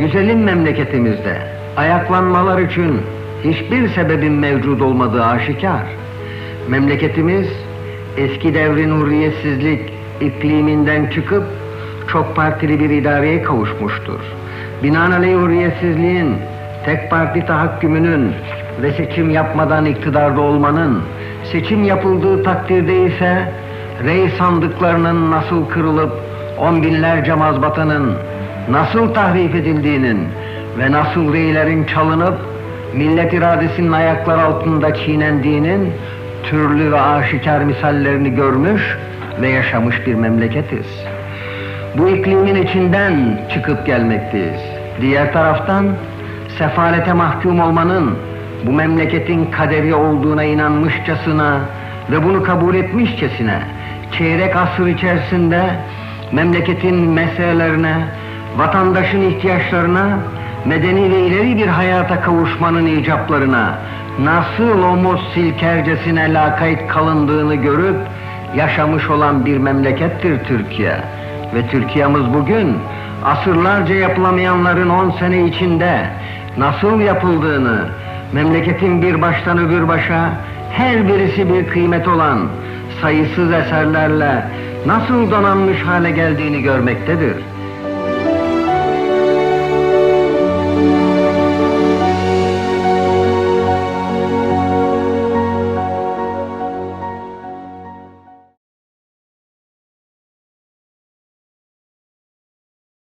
güzelim memleketimizde ayaklanmalar için hiçbir sebebin mevcud olmadığı aşikar. Memleketimiz eski devrin hürriyetsizlik ikliminden çıkıp çok partili bir idareye kavuşmuştur. Binaenaleyh hürriyetsizliğin, tek parti tahakkümünün ve seçim yapmadan iktidarda olmanın, seçim yapıldığı takdirde ise rey sandıklarının nasıl kırılıp on binlerce mazbatanın nasıl tahrif edildiğinin ve nasıl reylerin çalınıp millet iradesinin ayaklar altında çiğnendiğinin türlü ve aşikar misallerini görmüş ve yaşamış bir memleketiz. Bu iklimin içinden çıkıp gelmekteyiz. Diğer taraftan sefalete mahkum olmanın bu memleketin kaderi olduğuna inanmışçasına ve bunu kabul etmişçesine çeyrek asır içerisinde memleketin meselelerine, vatandaşın ihtiyaçlarına, medeni ve ileri bir hayata kavuşmanın icaplarına nasıl omuz silkercesine lakayt kalındığını görüp yaşamış olan bir memlekettir Türkiye. Ve Türkiye'miz bugün asırlarca yapılamayanların on sene içinde nasıl yapıldığını, memleketin bir baştan öbür başa her birisi bir kıymet olan sayısız eserlerle nasıl donanmış hale geldiğini görmektedir.